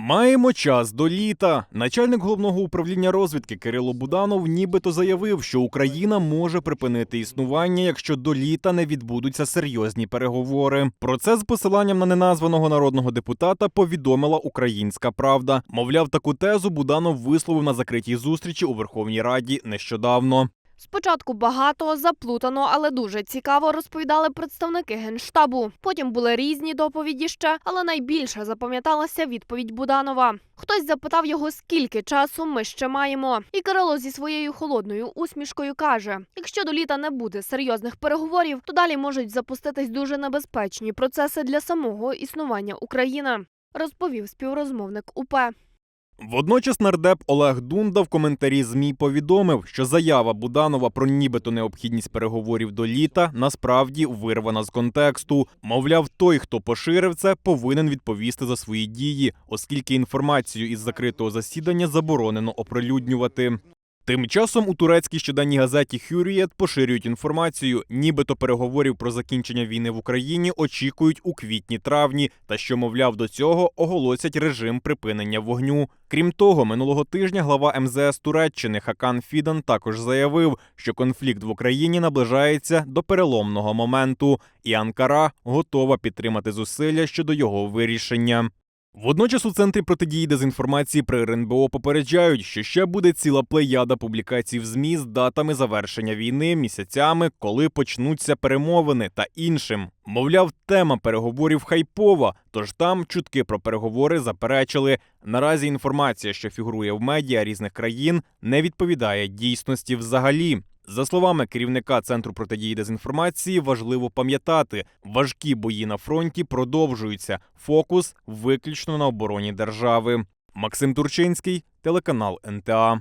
Маємо час до літа. Начальник головного управління розвідки Кирило Буданов нібито заявив, що Україна може припинити існування, якщо до літа не відбудуться серйозні переговори. Про це з посиланням на неназваного народного депутата повідомила Українська Правда. Мовляв, таку тезу Буданов висловив на закритій зустрічі у Верховній Раді нещодавно. Спочатку багато, заплутано, але дуже цікаво розповідали представники генштабу. Потім були різні доповіді ще, але найбільше запам'яталася відповідь Буданова. Хтось запитав його, скільки часу ми ще маємо. І Кирило зі своєю холодною усмішкою каже: якщо до літа не буде серйозних переговорів, то далі можуть запуститись дуже небезпечні процеси для самого існування України. Розповів співрозмовник УП. Водночас нардеп Олег Дунда в коментарі ЗМІ повідомив, що заява Буданова про нібито необхідність переговорів до літа насправді вирвана з контексту. Мовляв, той, хто поширив це, повинен відповісти за свої дії, оскільки інформацію із закритого засідання заборонено оприлюднювати. Тим часом у турецькій щоденній газеті Hürriyet поширюють інформацію, нібито переговорів про закінчення війни в Україні очікують у квітні-травні, та що, мовляв, до цього оголосять режим припинення вогню. Крім того, минулого тижня глава МЗС Туреччини Хакан Фідан також заявив, що конфлікт в Україні наближається до переломного моменту, і Анкара готова підтримати зусилля щодо його вирішення. Водночас у центрі протидії дезінформації при РНБО попереджають, що ще буде ціла плеяда публікацій в ЗМІ з датами завершення війни, місяцями, коли почнуться перемовини та іншим. Мовляв, тема переговорів хайпова, тож там чутки про переговори заперечили. Наразі інформація, що фігурує в медіа різних країн, не відповідає дійсності взагалі. За словами керівника центру протидії дезінформації, важливо пам'ятати, важкі бої на фронті продовжуються. Фокус виключно на обороні держави. Максим Турчинський, телеканал НТА.